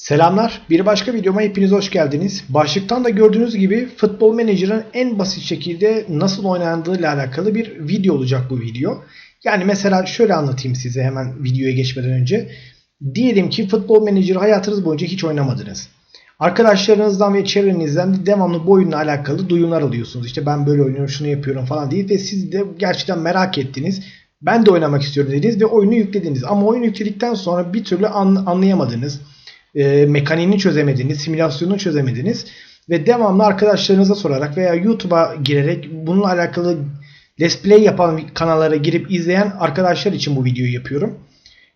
Selamlar. Bir başka videoma hepiniz hoş geldiniz. Başlıktan da gördüğünüz gibi Futbol Manager'ın en basit şekilde nasıl oynandığı ile alakalı bir video olacak bu video. Yani mesela şöyle anlatayım size hemen videoya geçmeden önce. Diyelim ki Futbol Manager hayatınız boyunca hiç oynamadınız. Arkadaşlarınızdan ve çevrenizden devamlı bu oyunla alakalı duyumlar alıyorsunuz. İşte ben böyle oynuyorum, şunu yapıyorum falan diye ve siz de gerçekten merak ettiniz. Ben de oynamak istiyorum dediniz ve oyunu yüklediniz. Ama oyunu yükledikten sonra bir türlü an- anlayamadınız e, mekaniğini çözemediniz, simülasyonunu çözemediniz ve devamlı arkadaşlarınıza sorarak veya YouTube'a girerek bununla alakalı let's play yapan kanallara girip izleyen arkadaşlar için bu videoyu yapıyorum.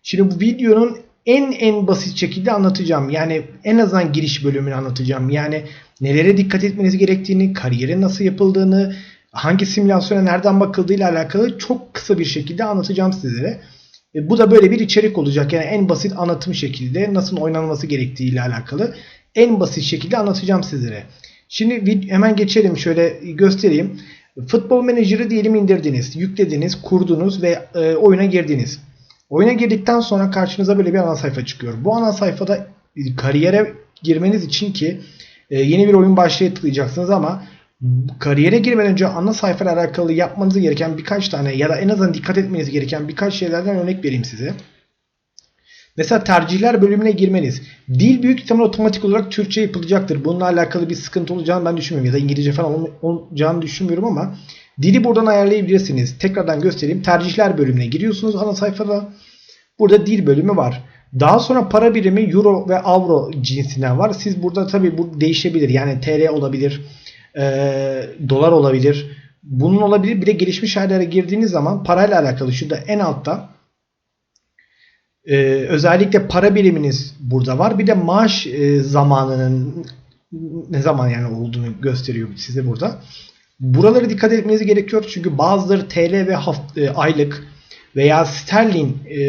Şimdi bu videonun en en basit şekilde anlatacağım. Yani en azından giriş bölümünü anlatacağım. Yani nelere dikkat etmeniz gerektiğini, kariyerin nasıl yapıldığını, hangi simülasyona nereden bakıldığıyla alakalı çok kısa bir şekilde anlatacağım sizlere. E, bu da böyle bir içerik olacak. Yani en basit anlatım şekilde nasıl oynanması gerektiği ile alakalı en basit şekilde anlatacağım sizlere. Şimdi hemen geçelim şöyle göstereyim. Futbol menajeri diyelim indirdiniz, yüklediniz, kurdunuz ve e, oyuna girdiniz. Oyuna girdikten sonra karşınıza böyle bir ana sayfa çıkıyor. Bu ana sayfada e, kariyere girmeniz için ki e, yeni bir oyun başlığı tıklayacaksınız ama kariyere girmeden önce ana sayfayla alakalı yapmanız gereken birkaç tane ya da en azından dikkat etmeniz gereken birkaç şeylerden örnek vereyim size. Mesela tercihler bölümüne girmeniz. Dil büyük ihtimal otomatik olarak Türkçe yapılacaktır. Bununla alakalı bir sıkıntı olacağını ben düşünmüyorum. Ya da İngilizce falan ol- olacağını düşünmüyorum ama dili buradan ayarlayabilirsiniz. Tekrardan göstereyim. Tercihler bölümüne giriyorsunuz ana sayfada. Burada dil bölümü var. Daha sonra para birimi euro ve avro cinsinden var. Siz burada tabii bu değişebilir. Yani TL olabilir, e, dolar olabilir. Bunun olabilir. Bir de gelişmiş aylara girdiğiniz zaman parayla alakalı şurada en altta e, özellikle para biriminiz burada var. Bir de maaş e, zamanının ne zaman yani olduğunu gösteriyor size burada. Buralara dikkat etmeniz gerekiyor. Çünkü bazıları TL ve haft- e, aylık veya sterlin e,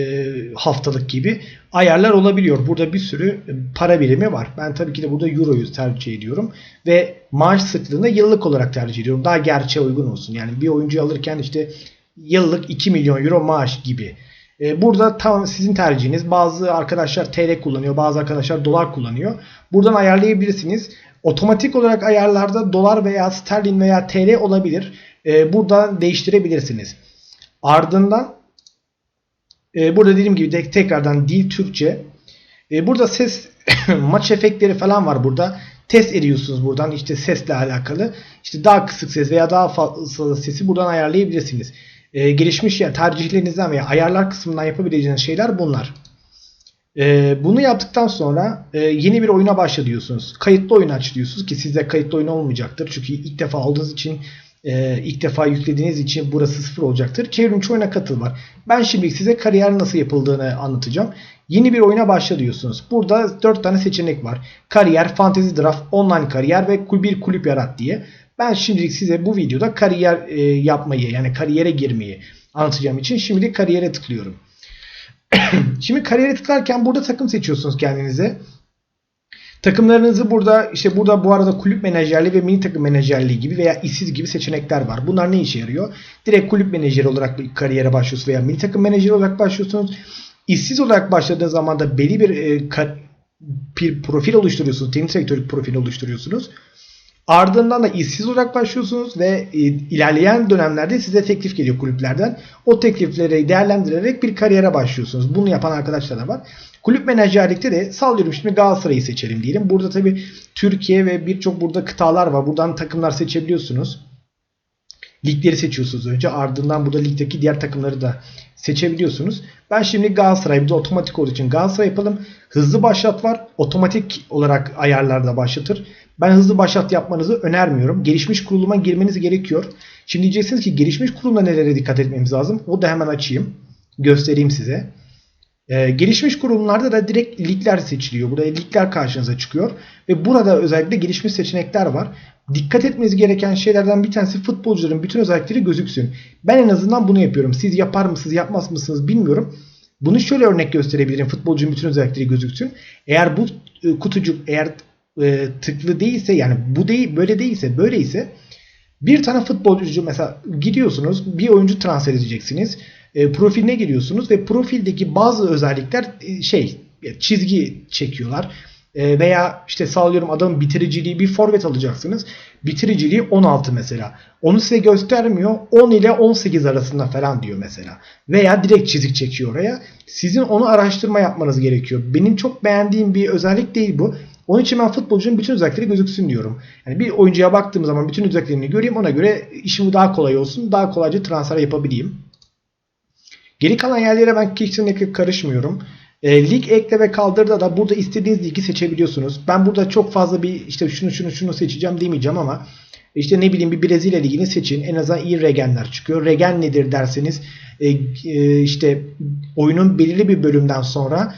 haftalık gibi ayarlar olabiliyor. Burada bir sürü e, para birimi var. Ben tabii ki de burada euroyu tercih ediyorum. Ve maaş sıklığını yıllık olarak tercih ediyorum. Daha gerçeğe uygun olsun. Yani bir oyuncu alırken işte yıllık 2 milyon euro maaş gibi. E, Burada tam sizin tercihiniz. Bazı arkadaşlar TL kullanıyor, bazı arkadaşlar dolar kullanıyor. Buradan ayarlayabilirsiniz. Otomatik olarak ayarlarda dolar veya sterlin veya TL olabilir. E, Buradan değiştirebilirsiniz. Ardından e, burada dediğim gibi de tekrardan dil Türkçe. E, burada ses maç efektleri falan var burada. Test ediyorsunuz buradan işte sesle alakalı. İşte daha kısık ses veya daha fazla sesi buradan ayarlayabilirsiniz. E, gelişmiş yani tercihlerinizden veya ayarlar kısmından yapabileceğiniz şeyler bunlar. Bunu yaptıktan sonra e, yeni bir oyuna başla. Kayıtlı oyun aç diyorsunuz ki sizde kayıtlı oyun olmayacaktır. Çünkü ilk defa aldığınız için e, ilk defa yüklediğiniz için burası sıfır olacaktır. Çevrimiçi oyuna katıl var. Ben şimdi size kariyer nasıl yapıldığını anlatacağım. Yeni bir oyuna başla diyorsunuz. Burada 4 tane seçenek var. Kariyer, fantasy draft, online kariyer ve bir kulüp yarat diye. Ben şimdilik size bu videoda kariyer e, yapmayı yani kariyere girmeyi anlatacağım için şimdilik kariyere tıklıyorum. Şimdi kariyere tıklarken burada takım seçiyorsunuz kendinize. Takımlarınızı burada işte burada bu arada kulüp menajerliği ve mini takım menajerliği gibi veya işsiz gibi seçenekler var. Bunlar ne işe yarıyor? Direkt kulüp menajeri olarak bir kariyere başlıyorsunuz veya mini takım menajeri olarak başlıyorsunuz. İşsiz olarak başladığınız zaman da belli bir, e, bir profil oluşturuyorsunuz. Teknik direktörlük profili oluşturuyorsunuz. Ardından da işsiz olarak başlıyorsunuz ve e, ilerleyen dönemlerde size teklif geliyor kulüplerden. O teklifleri değerlendirerek bir kariyere başlıyorsunuz. Bunu yapan arkadaşlar da var. Kulüp menajerlikte de sallıyorum şimdi Galatasaray'ı seçelim diyelim. Burada tabi Türkiye ve birçok burada kıtalar var. Buradan takımlar seçebiliyorsunuz. Ligleri seçiyorsunuz önce. Ardından burada ligdeki diğer takımları da seçebiliyorsunuz. Ben şimdi Galatasaray bir de otomatik olduğu için Galatasaray yapalım. Hızlı başlat var. Otomatik olarak ayarlarda başlatır. Ben hızlı başlat yapmanızı önermiyorum. Gelişmiş kuruluma girmeniz gerekiyor. Şimdi diyeceksiniz ki gelişmiş kurulumda nelere dikkat etmemiz lazım? O da hemen açayım. Göstereyim size. Ee, gelişmiş kurumlarda da direkt ligler seçiliyor. Burada ligler karşınıza çıkıyor. Ve burada özellikle gelişmiş seçenekler var. Dikkat etmeniz gereken şeylerden bir tanesi futbolcuların bütün özellikleri gözüksün. Ben en azından bunu yapıyorum. Siz yapar mısınız yapmaz mısınız bilmiyorum. Bunu şöyle örnek gösterebilirim. Futbolcunun bütün özellikleri gözüksün. Eğer bu e, kutucuk eğer e, tıklı değilse yani bu değil böyle değilse böyleyse bir tane futbolcu mesela gidiyorsunuz bir oyuncu transfer edeceksiniz. E, profiline giriyorsunuz ve profildeki bazı özellikler e, şey çizgi çekiyorlar. E, veya işte sağlıyorum adamın bitiriciliği bir forvet alacaksınız. Bitiriciliği 16 mesela. Onu size göstermiyor. 10 ile 18 arasında falan diyor mesela. Veya direkt çizik çekiyor oraya. Sizin onu araştırma yapmanız gerekiyor. Benim çok beğendiğim bir özellik değil bu. Onun için ben futbolcunun bütün özellikleri gözüksün diyorum. Yani bir oyuncuya baktığım zaman bütün özelliklerini göreyim. Ona göre işim daha kolay olsun. Daha kolayca transfer yapabileyim. Geri kalan yerlere ben kesinlikle karışmıyorum. E, lig ekle ve kaldırda da burada istediğiniz ligi seçebiliyorsunuz. Ben burada çok fazla bir işte şunu şunu şunu seçeceğim demeyeceğim ama işte ne bileyim bir Brezilya ligini seçin. En azından iyi regenler çıkıyor. Regen nedir derseniz e, e, işte oyunun belirli bir bölümden sonra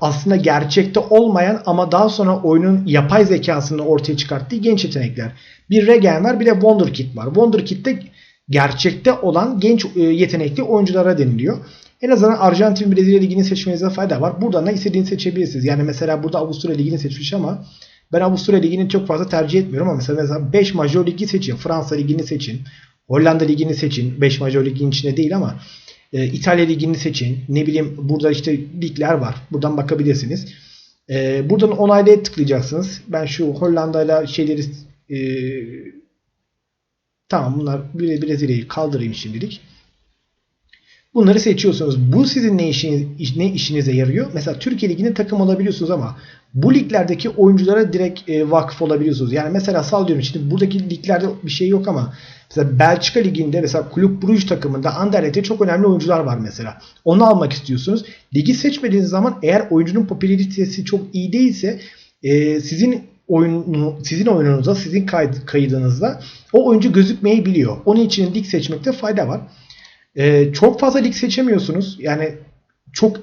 aslında gerçekte olmayan ama daha sonra oyunun yapay zekasını ortaya çıkarttığı genç yetenekler. Bir regen var bir de Wonderkid var. Wonderkid de gerçekte olan genç e, yetenekli oyunculara deniliyor. En azından Arjantin Brezilya ligini seçmenize fayda var. Buradan da istediğini seçebilirsiniz. Yani mesela burada Avusturya ligini seçmiş ama ben Avusturya ligini çok fazla tercih etmiyorum ama mesela, mesela 5 Major ligi seçin. Fransa ligini seçin. Hollanda ligini seçin. 5 Major ligin içinde değil ama e, İtalya ligini seçin. Ne bileyim burada işte ligler var. Buradan bakabilirsiniz. E, buradan onaylaya tıklayacaksınız. Ben şu Hollanda ile şeyleri e, tamam bunlar Brezilya'yı kaldırayım şimdilik. Bunları seçiyorsunuz. Bu sizin ne, işiniz, ne işinize yarıyor? Mesela Türkiye Ligi'ne takım alabiliyorsunuz ama bu liglerdeki oyunculara direkt e, vakıf olabiliyorsunuz. Yani mesela sallıyorum şimdi buradaki liglerde bir şey yok ama mesela Belçika Ligi'nde mesela Kulüp Bruges takımında Anderlet'te çok önemli oyuncular var mesela. Onu almak istiyorsunuz. Ligi seçmediğiniz zaman eğer oyuncunun popülaritesi çok iyi değilse e, sizin oyunu, sizin oyununuzda, sizin kaydınızda o oyuncu gözükmeyebiliyor. Onun için lig seçmekte fayda var. Ee, çok fazla lig seçemiyorsunuz. Yani çok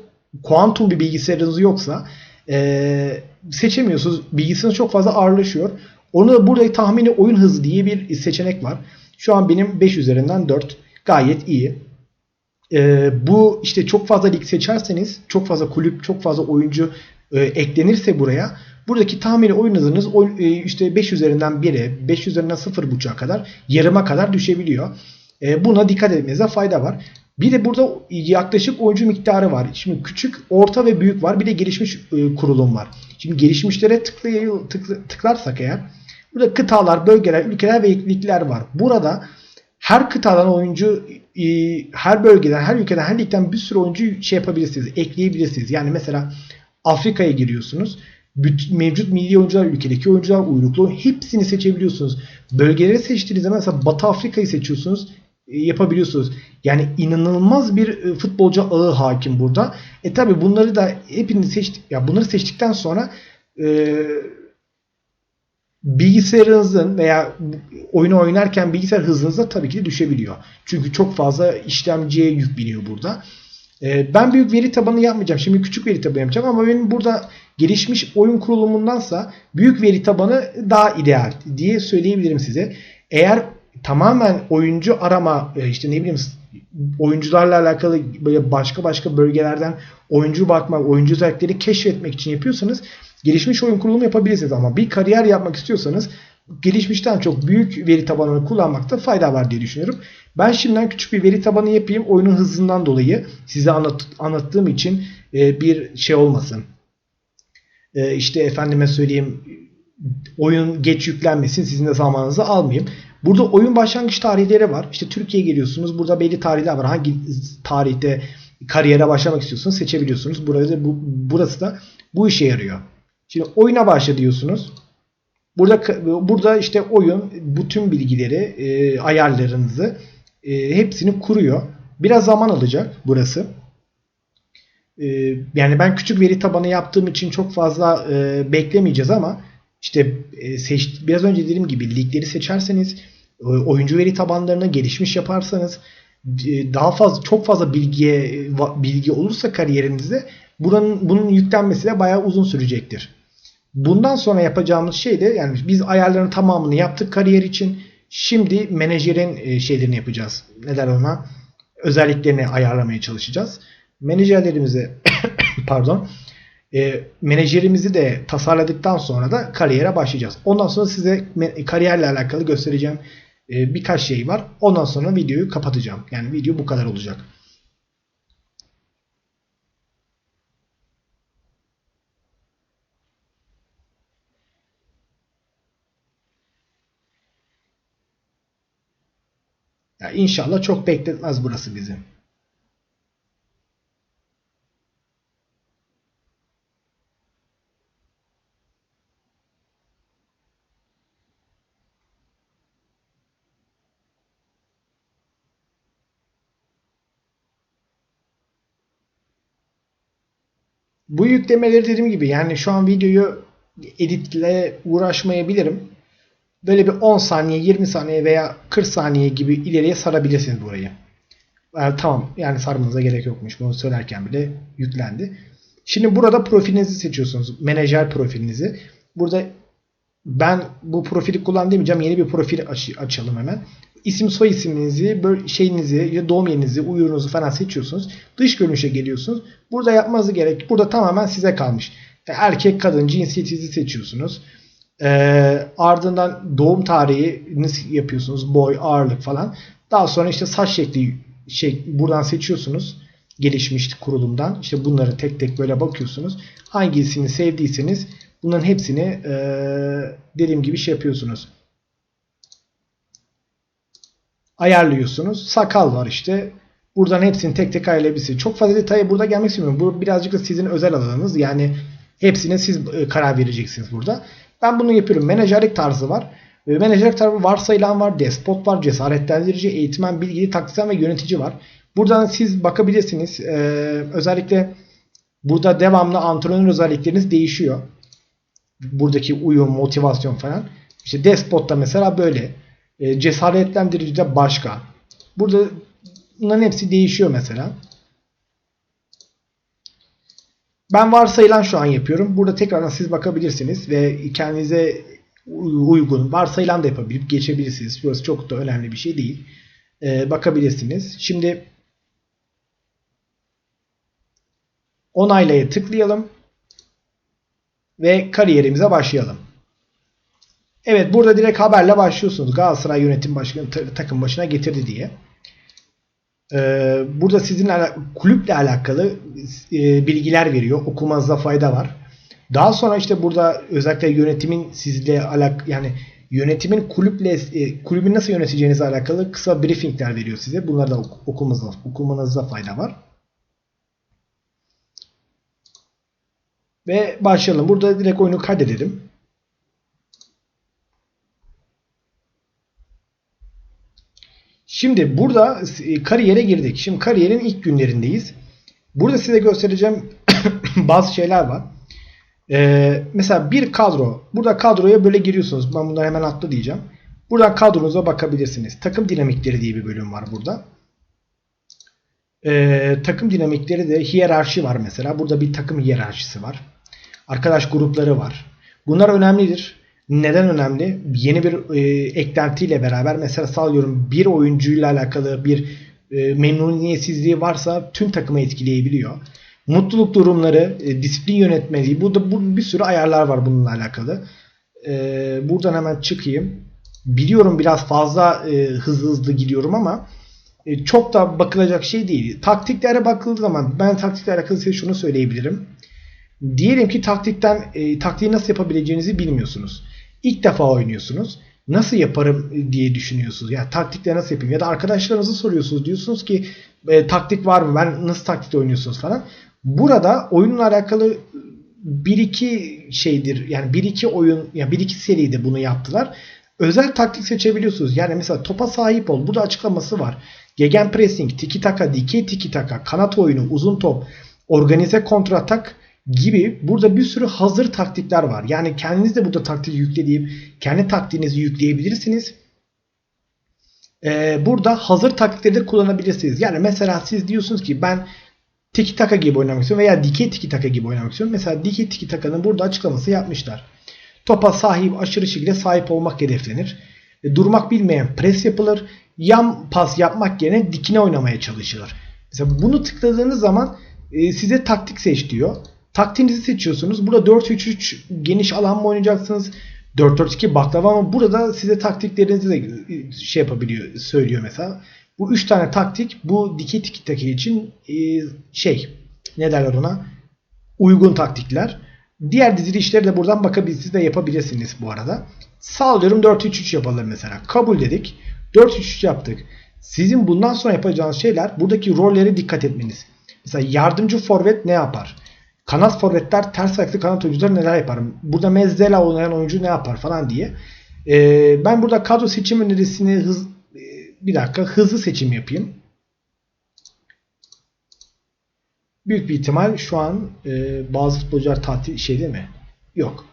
kuantum bir bilgisayarınız yoksa e, seçemiyorsunuz. Bilgisayarınız çok fazla ağırlaşıyor. Onu da burada tahmini oyun hızı diye bir seçenek var. Şu an benim 5 üzerinden 4 gayet iyi. Ee, bu işte çok fazla lig seçerseniz çok fazla kulüp çok fazla oyuncu e, eklenirse buraya buradaki tahmini oyun hızınız e, işte 5 üzerinden 1'e 5 üzerinden 0.5'a kadar yarıma kadar düşebiliyor. E, buna dikkat etmenize fayda var. Bir de burada yaklaşık oyuncu miktarı var. Şimdi küçük, orta ve büyük var. Bir de gelişmiş e, kurulum var. Şimdi gelişmişlere tıklay tıkla, tıklarsak eğer burada kıtalar, bölgeler, ülkeler ve ligler var. Burada her kıtadan oyuncu e, her bölgeden, her ülkeden, her ligden bir sürü oyuncu şey yapabilirsiniz, ekleyebilirsiniz. Yani mesela Afrika'ya giriyorsunuz. Mevcut milli oyuncular, ülkedeki oyuncular uyruklu. Hepsini seçebiliyorsunuz. Bölgeleri seçtiğiniz zaman mesela Batı Afrika'yı seçiyorsunuz. E, yapabiliyorsunuz. Yani inanılmaz bir e, futbolcu ağı hakim burada. E tabi bunları da hepiniz seçtik. Ya bunları seçtikten sonra bilgisayarınızın veya oyunu oynarken bilgisayar hızınız da tabii ki düşebiliyor. Çünkü çok fazla işlemciye yük biniyor burada. E, ben büyük veri tabanı yapmayacağım. Şimdi küçük veri tabanı yapacağım ama benim burada gelişmiş oyun kurulumundansa büyük veri tabanı daha ideal diye söyleyebilirim size. Eğer tamamen oyuncu arama e, işte ne bileyim oyuncularla alakalı böyle başka başka bölgelerden oyuncu bakmak, oyuncu özellikleri keşfetmek için yapıyorsanız gelişmiş oyun kurulumu yapabilirsiniz ama bir kariyer yapmak istiyorsanız gelişmişten çok büyük veri tabanını kullanmakta fayda var diye düşünüyorum. Ben şimdiden küçük bir veri tabanı yapayım. Oyunun hızından dolayı size anlat, anlattığım için e, bir şey olmasın. E, işte efendime söyleyeyim oyun geç yüklenmesin sizin de zamanınızı almayayım. Burada oyun başlangıç tarihleri var. İşte Türkiye'ye geliyorsunuz. Burada belli tarihler var. Hangi tarihte kariyere başlamak istiyorsunuz seçebiliyorsunuz. Burada bu, burası da bu işe yarıyor. Şimdi oyuna başla diyorsunuz. Burada burada işte oyun bütün bilgileri, e, ayarlarınızı e, hepsini kuruyor. Biraz zaman alacak burası. E, yani ben küçük veri tabanı yaptığım için çok fazla e, beklemeyeceğiz ama işte e, seç, biraz önce dediğim gibi ligleri seçerseniz e, oyuncu veri tabanlarına gelişmiş yaparsanız e, daha fazla çok fazla bilgiye bilgi olursa kariyerinizde buranın bunun yüklenmesi de bayağı uzun sürecektir. Bundan sonra yapacağımız şey de yani biz ayarların tamamını yaptık kariyer için. Şimdi menajerin şeylerini yapacağız. Neler ona? Özelliklerini ayarlamaya çalışacağız. Menajerlerimize pardon e, menajerimizi de tasarladıktan sonra da kariyere başlayacağız. Ondan sonra size kariyerle alakalı göstereceğim e, birkaç şey var. Ondan sonra videoyu kapatacağım. Yani video bu kadar olacak. Ya inşallah çok bekletmez burası bizi. Bu yüklemeleri dediğim gibi yani şu an videoyu editle uğraşmayabilirim. Böyle bir 10 saniye, 20 saniye veya 40 saniye gibi ileriye sarabilirsiniz burayı. Yani tamam yani sarmanıza gerek yokmuş. Bunu söylerken bile yüklendi. Şimdi burada profilinizi seçiyorsunuz. Menajer profilinizi. Burada ben bu profili kullan demeyeceğim. Yeni bir profil aç- açalım hemen. İsim soy isminizi, şeyinizi, doğum yerinizi, uyurunuzu falan seçiyorsunuz. Dış görünüşe geliyorsunuz. Burada yapmanız gerek. Burada tamamen size kalmış. Erkek, kadın, cinsiyetinizi seçiyorsunuz. Ee, ardından doğum tarihini yapıyorsunuz. Boy, ağırlık falan. Daha sonra işte saç şekli şey buradan seçiyorsunuz. Gelişmiş kurulumdan. İşte bunları tek tek böyle bakıyorsunuz. Hangisini sevdiyseniz bunların hepsini ee, dediğim gibi şey yapıyorsunuz. Ayarlıyorsunuz. Sakal var işte. Buradan hepsini tek tek ayarlayabilirsiniz. Çok fazla detaya burada gelmek istemiyorum. Bu birazcık da sizin özel alanınız. Yani hepsine siz e, karar vereceksiniz burada. Ben bunu yapıyorum. Menajerlik tarzı var. Ve menajerlik tarzı varsayılan var, despot var, cesaretlendirici, eğitmen, bilgili, taktisyen ve yönetici var. Buradan siz bakabilirsiniz. Ee, özellikle burada devamlı antrenör özellikleriniz değişiyor. Buradaki uyum, motivasyon falan. İşte despotta mesela böyle. E, cesaretlendirici de başka. Burada bunların hepsi değişiyor mesela. Ben varsayılan şu an yapıyorum. Burada tekrardan siz bakabilirsiniz ve kendinize uygun varsayılan da yapabilip geçebilirsiniz. Burası çok da önemli bir şey değil. Ee, bakabilirsiniz. Şimdi onaylaya tıklayalım ve kariyerimize başlayalım. Evet burada direkt haberle başlıyorsunuz. Galatasaray yönetim başkanı takım başına getirdi diye. Ee, burada sizinle kulüple alakalı e, bilgiler veriyor. Okumanızda fayda var. Daha sonra işte burada özellikle yönetimin sizle alak yani yönetimin kulüple e, kulübün nasıl yöneteceğinizle alakalı kısa briefingler veriyor size. Bunları da okumanızda, okumanızda fayda var. Ve başlayalım. Burada direkt oyunu kaydedelim. Şimdi burada e, kariyere girdik. Şimdi kariyerin ilk günlerindeyiz. Burada size göstereceğim bazı şeyler var. Ee, mesela bir kadro. Burada kadroya böyle giriyorsunuz. Ben bunları hemen atla diyeceğim. Buradan kadronuza bakabilirsiniz. Takım dinamikleri diye bir bölüm var burada. Ee, takım dinamikleri de hiyerarşi var mesela. Burada bir takım hiyerarşisi var. Arkadaş grupları var. Bunlar önemlidir. Neden önemli? Yeni bir e, eklentiyle beraber mesela sallıyorum bir oyuncuyla alakalı bir e, memnuniyetsizliği varsa tüm takımı etkileyebiliyor. Mutluluk durumları, e, disiplin yönetmeliği. Burada bu, bir sürü ayarlar var bununla alakalı. E, buradan hemen çıkayım. Biliyorum biraz fazla e, hızlı hızlı gidiyorum ama e, çok da bakılacak şey değil. Taktiklere bakıldığı zaman ben taktikle alakalı size şunu söyleyebilirim. Diyelim ki taktikten e, taktiği nasıl yapabileceğinizi bilmiyorsunuz. İlk defa oynuyorsunuz. Nasıl yaparım diye düşünüyorsunuz. Ya yani taktikle nasıl yapayım? Ya da arkadaşlarınızı soruyorsunuz. Diyorsunuz ki e, taktik var mı? Ben nasıl taktikle oynuyorsunuz falan. Burada oyunla alakalı bir iki şeydir. Yani bir iki oyun, yani bir iki seride bunu yaptılar. Özel taktik seçebiliyorsunuz. Yani mesela topa sahip ol. Burada açıklaması var. Gegen pressing, tiki taka, dikey tiki taka, kanat oyunu, uzun top, organize kontratak gibi burada bir sürü hazır taktikler var. Yani kendiniz de burada taktik yükleyip kendi taktiğinizi yükleyebilirsiniz. Ee, burada hazır taktikleri de kullanabilirsiniz. Yani mesela siz diyorsunuz ki ben tiki taka gibi oynamak istiyorum veya dikey tiki taka gibi oynamak istiyorum. Mesela dikey tiki takanın burada açıklaması yapmışlar. Topa sahip aşırı şekilde sahip olmak hedeflenir. E, durmak bilmeyen pres yapılır. Yan pas yapmak yerine dikine oynamaya çalışılır. Mesela bunu tıkladığınız zaman e, size taktik seç diyor. Taktiğinizi seçiyorsunuz. Burada 4-3-3 geniş alan mı oynayacaksınız? 4-4-2 baklava ama burada size taktiklerinizi de şey yapabiliyor, söylüyor mesela. Bu 3 tane taktik bu dikey tiki taki için e, şey ne derler ona? Uygun taktikler. Diğer dizilişleri de buradan bakabilirsiniz de yapabilirsiniz bu arada. Sağlıyorum 4-3-3 yapalım mesela. Kabul dedik. 4-3-3 yaptık. Sizin bundan sonra yapacağınız şeyler buradaki rollere dikkat etmeniz. Mesela yardımcı forvet ne yapar? Kanat forvetler ters ayaklı kanat oyuncuları neler yapar? Burada Mezdela oynayan oyuncu ne yapar falan diye. Ee, ben burada kadro seçim önerisini hız, e, bir dakika hızlı seçim yapayım. Büyük bir ihtimal şu an e, bazı futbolcular tatil şey değil mi? Yok.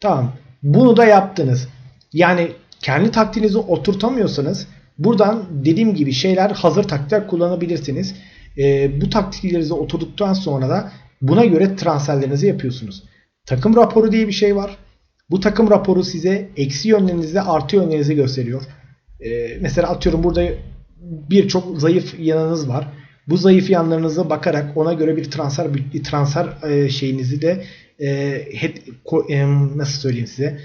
Tamam. Bunu da yaptınız. Yani kendi taktiğinizi oturtamıyorsanız buradan dediğim gibi şeyler hazır taktikler kullanabilirsiniz. E, bu taktiklerinizi oturduktan sonra da buna göre transferlerinizi yapıyorsunuz. Takım raporu diye bir şey var. Bu takım raporu size eksi yönlerinizi artı yönlerinizi gösteriyor. E, mesela atıyorum burada birçok zayıf yanınız var. Bu zayıf yanlarınıza bakarak ona göre bir transfer bir transfer e, şeyinizi de e, e, nasıl söyleyeyim size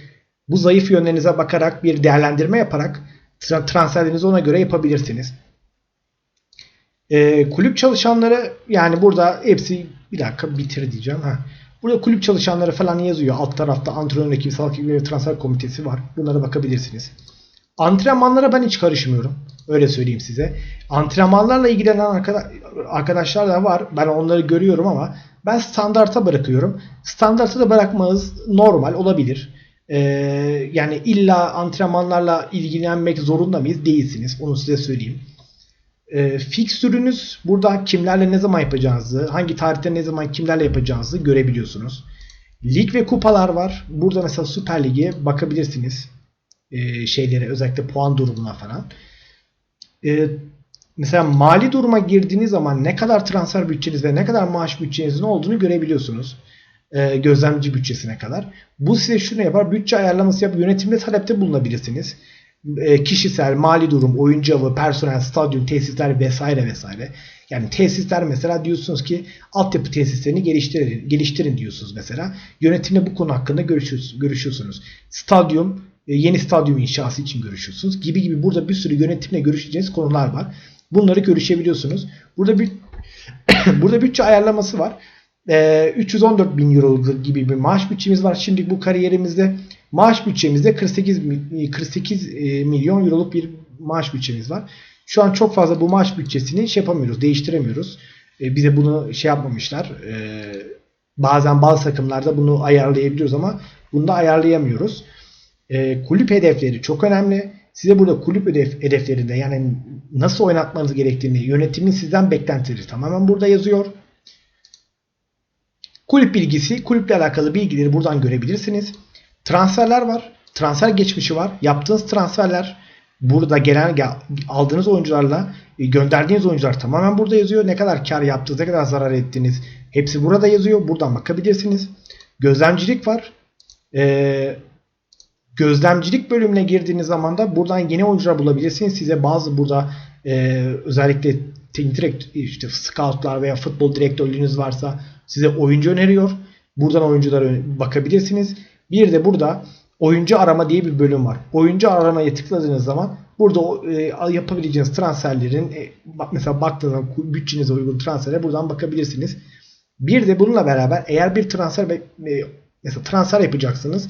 bu zayıf yönlerinize bakarak bir değerlendirme yaparak tra- transferlerinizi ona göre yapabilirsiniz. E, kulüp çalışanları yani burada hepsi bir dakika bitir diyeceğim. Ha. Burada kulüp çalışanları falan yazıyor. Alt tarafta antrenör ekibi, sağlık ekibi transfer komitesi var. Bunlara bakabilirsiniz. Antrenmanlara ben hiç karışmıyorum. Öyle söyleyeyim size. Antrenmanlarla ilgilenen arkada- arkadaşlar da var. Ben onları görüyorum ama ben standarta bırakıyorum. Standarta da bırakmanız normal olabilir. Ee, yani illa antrenmanlarla ilgilenmek zorunda mıyız? Değilsiniz. Onu size söyleyeyim. E, fikstürünüz burada kimlerle ne zaman yapacağınızı, hangi tarihte ne zaman kimlerle yapacağınızı görebiliyorsunuz. Lig ve kupalar var. Burada mesela Süper Lig'e bakabilirsiniz. E, şeylere özellikle puan durumuna falan. E, mesela mali duruma girdiğiniz zaman ne kadar transfer bütçeniz ve ne kadar maaş bütçenizin olduğunu görebiliyorsunuz. E, gözlemci bütçesine kadar. Bu size şunu yapar. Bütçe ayarlaması yapıp yönetimde talepte bulunabilirsiniz kişisel, mali durum, oyuncu avı, personel, stadyum, tesisler vesaire vesaire. Yani tesisler mesela diyorsunuz ki altyapı tesislerini geliştirin, geliştirin diyorsunuz mesela. Yönetimle bu konu hakkında görüşüyorsunuz. Stadyum, e, yeni stadyum inşası için görüşüyorsunuz. Gibi gibi burada bir sürü yönetimle görüşeceğiniz konular var. Bunları görüşebiliyorsunuz. Burada bir burada bütçe ayarlaması var. E, 314 bin euro gibi bir maaş bütçemiz var. Şimdi bu kariyerimizde maaş bütçemizde 48 mi- 48 e, milyon euroluk bir maaş bütçemiz var. Şu an çok fazla bu maaş bütçesini şey yapamıyoruz, değiştiremiyoruz. E, bize bunu şey yapmamışlar. E, bazen bazı takımlarda bunu ayarlayabiliyoruz ama bunu da ayarlayamıyoruz. E, kulüp hedefleri çok önemli. Size burada kulüp hedef, hedeflerinde yani nasıl oynatmanız gerektiğini, yönetimin sizden beklentileri tamamen burada yazıyor. Kulüp bilgisi, kulüple alakalı bilgileri buradan görebilirsiniz. Transferler var. Transfer geçmişi var. Yaptığınız transferler burada gelen gel- aldığınız oyuncularla e, gönderdiğiniz oyuncular tamamen burada yazıyor. Ne kadar kar yaptınız, ne kadar zarar ettiniz. Hepsi burada yazıyor. Buradan bakabilirsiniz. Gözlemcilik var. Ee, gözlemcilik bölümüne girdiğiniz zaman da buradan yeni oyuncular bulabilirsiniz. Size bazı burada e, özellikle direkt işte scoutlar veya futbol direktörlüğünüz varsa size oyuncu öneriyor. Buradan oyunculara bakabilirsiniz. Bir de burada oyuncu arama diye bir bölüm var. Oyuncu aramaya tıkladığınız zaman burada e, yapabileceğiniz transferlerin e, mesela baktığınız bütçenize uygun transfere buradan bakabilirsiniz. Bir de bununla beraber eğer bir transfer e, mesela transfer yapacaksınız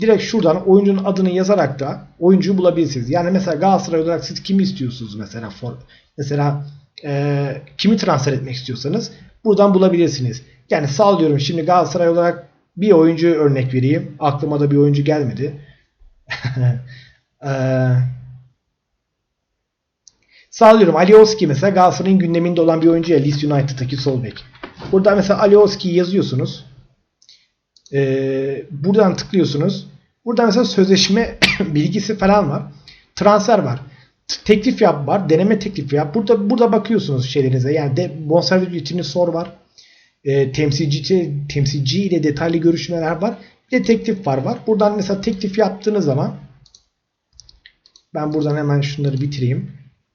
direkt şuradan oyuncunun adını yazarak da oyuncuyu bulabilirsiniz. Yani mesela Galatasaray olarak siz kimi istiyorsunuz mesela for, mesela e, kimi transfer etmek istiyorsanız buradan bulabilirsiniz. Yani sağlıyorum şimdi Galatasaray olarak bir oyuncu örnek vereyim. Aklıma da bir oyuncu gelmedi. Eee Sağlıyorum. Alioski mesela Galatasaray'ın gündeminde olan bir oyuncu ya Leeds United'daki sol bek. Burada mesela Alioski'yi yazıyorsunuz. Ee, buradan tıklıyorsunuz. Burada mesela sözleşme bilgisi falan var. Transfer var. Teklif yap var. Deneme teklifi yap. Burada burada bakıyorsunuz şeylerinize. Yani de bonservis ücretini sor var. E, temsilci temsilci detaylı görüşmeler var. Bir de teklif var var. Buradan mesela teklif yaptığınız zaman ben buradan hemen şunları bitireyim.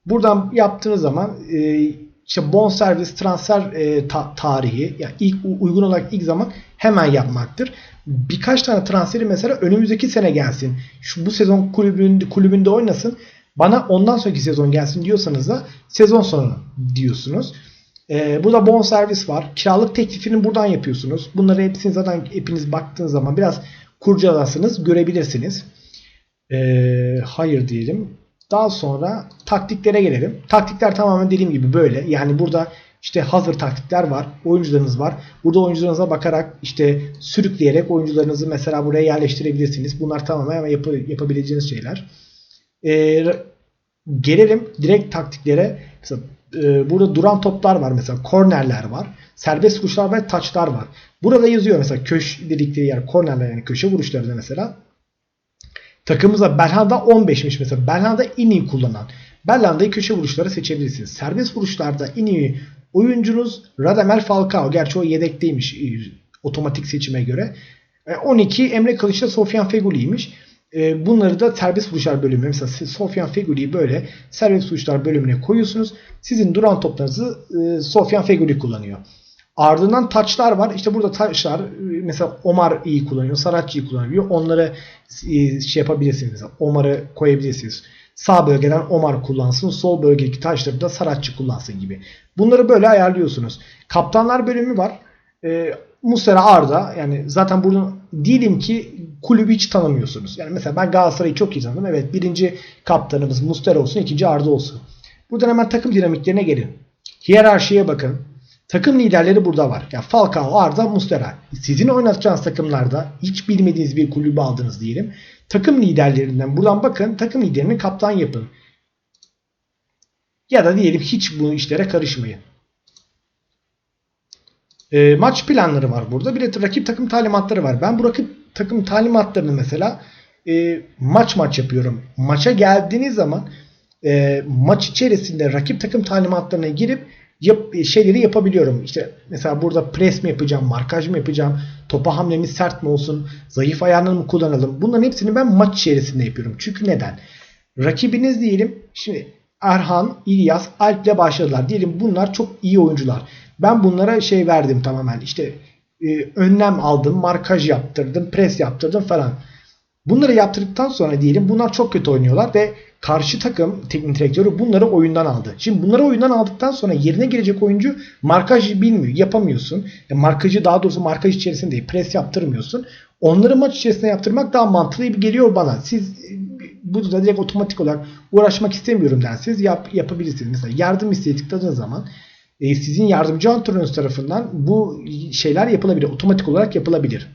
Buradan yaptığınız zaman e, işte bonservis transfer e, ta- tarihi yani ilk uygun olarak ilk zaman hemen yapmaktır. Birkaç tane transferi mesela önümüzdeki sene gelsin. Şu bu sezon kulübünde kulübünde oynasın. Bana ondan sonraki sezon gelsin diyorsanız da sezon sonu diyorsunuz. Ee, burada bonservis var. Kiralık teklifini buradan yapıyorsunuz. Bunları hepsini zaten hepiniz baktığınız zaman biraz kurcalarsanız görebilirsiniz. Ee, hayır diyelim. Daha sonra taktiklere gelelim. Taktikler tamamen dediğim gibi böyle. Yani burada işte hazır taktikler var. Oyuncularınız var. Burada oyuncularınıza bakarak işte sürükleyerek oyuncularınızı mesela buraya yerleştirebilirsiniz. Bunlar tamamen yapı, yapabileceğiniz şeyler. Ee, gelelim direkt taktiklere. Mesela e, burada duran toplar var mesela. Kornerler var. Serbest vuruşlar ve taçlar var. Burada yazıyor mesela köş dedikleri yer kornerler yani köşe vuruşlarında mesela. Takımımıza Belhanda 15'miş mesela. Belhanda iyi kullanan. Belhanda'yı köşe vuruşları seçebilirsiniz. Serbest vuruşlarda iyi oyuncunuz Radamel Falcao. Gerçi o yedekteymiş e, otomatik seçime göre. E, 12 Emre Kılıç'ta Sofyan Feguli'ymiş. E, bunları da serbest vuruşlar bölümüne mesela Sofyan Feguli'yi böyle serbest vuruşlar bölümüne koyuyorsunuz. Sizin duran toplarınızı e, Sofyan Feguli kullanıyor. Ardından taçlar var. İşte burada taçlar e, mesela Omar iyi kullanıyor. Saraç iyi kullanıyor. Onları e, şey yapabilirsiniz. Mesela Omar'ı koyabilirsiniz. Sağ bölgeden Omar kullansın. Sol bölgedeki taşları da Saratçı kullansın gibi. Bunları böyle ayarlıyorsunuz. Kaptanlar bölümü var. E, Muslera Arda yani zaten burada diyelim ki kulübü hiç tanımıyorsunuz. Yani mesela ben Galatasaray'ı çok iyi tanıdım. Evet birinci kaptanımız Muslera olsun, ikinci Arda olsun. Buradan hemen takım dinamiklerine gelin. Hiyerarşiye bakın. Takım liderleri burada var. Ya Falcao, Arda, Muslera. Sizin oynatacağınız takımlarda hiç bilmediğiniz bir kulübü aldınız diyelim. Takım liderlerinden buradan bakın. Takım liderini kaptan yapın. Ya da diyelim hiç bu işlere karışmayın. E, maç planları var burada. Bir de rakip takım talimatları var. Ben bu rakip takım talimatlarını mesela e, maç maç yapıyorum. Maça geldiğiniz zaman e, maç içerisinde rakip takım talimatlarına girip yap, şeyleri yapabiliyorum. İşte mesela burada pres mi yapacağım, markaj mı yapacağım, topa hamlemiz sert mi olsun, zayıf ayağını mı kullanalım? Bunların hepsini ben maç içerisinde yapıyorum. Çünkü neden? Rakibiniz diyelim şimdi Erhan, İlyas, Alp ile başladılar. Diyelim bunlar çok iyi oyuncular. Ben bunlara şey verdim tamamen. İşte e, önlem aldım, markaj yaptırdım, pres yaptırdım falan. Bunları yaptırdıktan sonra diyelim bunlar çok kötü oynuyorlar ve karşı takım teknik direktörü bunları oyundan aldı. Şimdi bunları oyundan aldıktan sonra yerine gelecek oyuncu markaj bilmiyor, yapamıyorsun. E, markajı daha doğrusu markaj içerisinde değil, pres yaptırmıyorsun. Onları maç içerisinde yaptırmak daha mantıklı gibi geliyor bana. Siz e, bu da direkt otomatik olarak uğraşmak istemiyorum derseniz yap, yapabilirsiniz. Mesela yardım tıkladığınız zaman e, sizin yardımcı antrenörünüz tarafından bu şeyler yapılabilir. Otomatik olarak yapılabilir.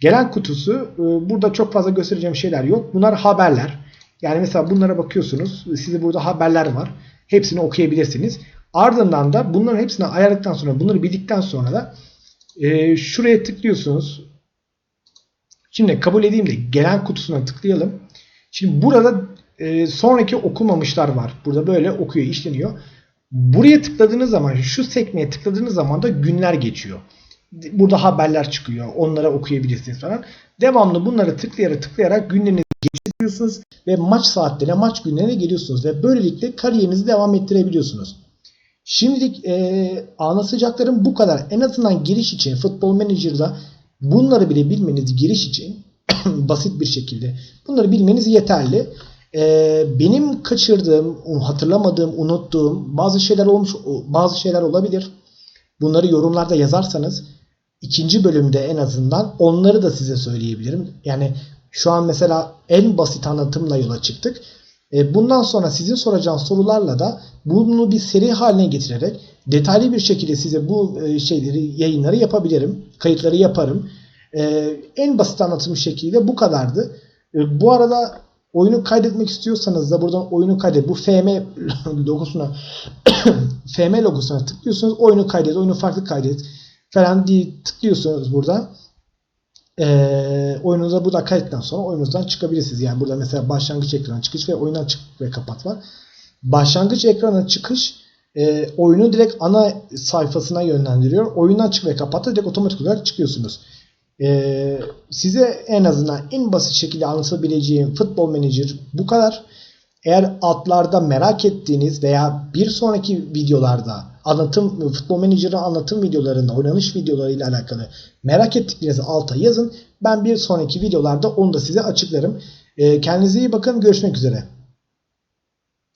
Gelen kutusu e, burada çok fazla göstereceğim şeyler yok. Bunlar haberler. Yani mesela bunlara bakıyorsunuz. Size burada haberler var. Hepsini okuyabilirsiniz. Ardından da bunların hepsini ayarladıktan sonra bunları bildikten sonra da e, şuraya tıklıyorsunuz. Şimdi kabul edeyim de gelen kutusuna tıklayalım. Şimdi burada e, sonraki okumamışlar var. Burada böyle okuyor, işleniyor. Buraya tıkladığınız zaman, şu sekmeye tıkladığınız zaman da günler geçiyor. Burada haberler çıkıyor. Onlara okuyabilirsiniz falan. Devamlı bunları tıklayarak tıklayarak günlerinizi geçiriyorsunuz ve maç saatlerine, maç günlerine geliyorsunuz ve böylelikle kariyerinizi devam ettirebiliyorsunuz. Şimdilik e, ana sıcakların bu kadar. En azından giriş için Futbol Manager'da bunları bile bilmeniz giriş için basit bir şekilde bunları bilmeniz yeterli. Ee, benim kaçırdığım, hatırlamadığım, unuttuğum bazı şeyler olmuş, bazı şeyler olabilir. Bunları yorumlarda yazarsanız ikinci bölümde en azından onları da size söyleyebilirim. Yani şu an mesela en basit anlatımla yola çıktık. Ee, bundan sonra sizin soracağınız sorularla da bunu bir seri haline getirerek detaylı bir şekilde size bu e, şeyleri, yayınları yapabilirim. Kayıtları yaparım. Ee, en basit anlatım şekliyle bu kadardı. Ee, bu arada oyunu kaydetmek istiyorsanız da buradan oyunu kaydet. Bu FM logosuna FM logosuna tıklıyorsunuz. Oyunu kaydet, oyunu farklı kaydet falan diye tıklıyorsunuz burada. Ee, oyununuza burada kaydetten sonra oyununuzdan çıkabilirsiniz. Yani burada mesela başlangıç ekranı çıkış ve oyundan çık ve kapat var. Başlangıç ekranı çıkış e, oyunu direkt ana sayfasına yönlendiriyor. Oyundan çık ve kapat direkt otomatik olarak çıkıyorsunuz. Ee, size en azından en basit şekilde anlatabileceğim Futbol Manager bu kadar. Eğer altlarda merak ettiğiniz veya bir sonraki videolarda anlatım Futbol Manager'ın anlatım videolarında, oynanış videolarıyla alakalı merak ettiklerinizi alta yazın. Ben bir sonraki videolarda onu da size açıklarım. Ee, kendinize iyi bakın. Görüşmek üzere.